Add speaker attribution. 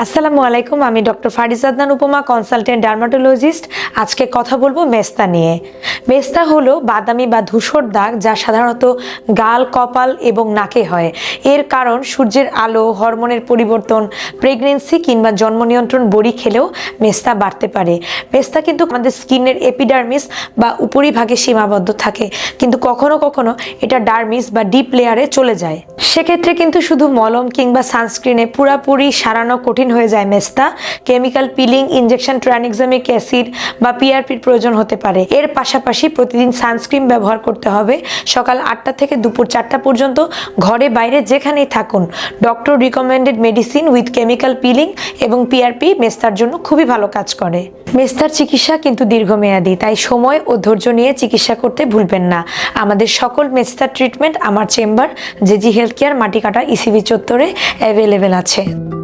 Speaker 1: আসসালামু আলাইকুম, আমি ডক্টর ফারিজ আদনান, উপমা কনসালটেন্ট ডার্মাটোলজিস্ট। আজকে কথা বলব মেস্তা নিয়ে। মেস্তা হলো বাদামি বা ধূসর দাগ যা সাধারণত গাল, কপাল এবং নাকে হয়। এর কারণ সূর্যের আলো, হরমোনের পরিবর্তন, প্রেগনেন্সি কিংবা জন্ম নিয়ন্ত্রণ বড়ি খেলেও মেস্তা বাড়তে পারে। মেস্তা কিন্তু আমাদের স্কিনের এপিডার্মিস বা উপরিভাগে সীমাবদ্ধ থাকে, কিন্তু কখনো কখনো এটা ডার্মিস বা ডিপ লেয়ারে চলে যায়। সেক্ষেত্রে কিন্তু শুধু মলম কিংবা সানস্ক্রিনে পুরাপুরি সারানো কঠিন হয়ে যায় মেস্তা। Chemical peeling, injection, tranexamic acid বা পিআরপির প্রয়োজন হতে পারে। এর পাশাপাশি প্রতিদিন সানস্ক্রিন ব্যবহার করতে হবে। সকাল আটটা থেকে দুপুর চারটা পর্যন্ত ঘরে বাইরে যেখানেই থাকুন। Doctor recommended medicine with chemical peeling এবং পিআরপি মেস্তার জন্য খুবই ভালো কাজ করে। মেস্তার চিকিৎসা কিন্তু দীর্ঘমেয়াদী, তাই সময় ও ধৈর্য নিয়ে চিকিৎসা করতে ভুলবেন না। আমাদের সকল মেস্তার ট্রিটমেন্ট আমার chamber JG health care Matikata ECB চত্বরে অ্যাভেলেবেল আছে।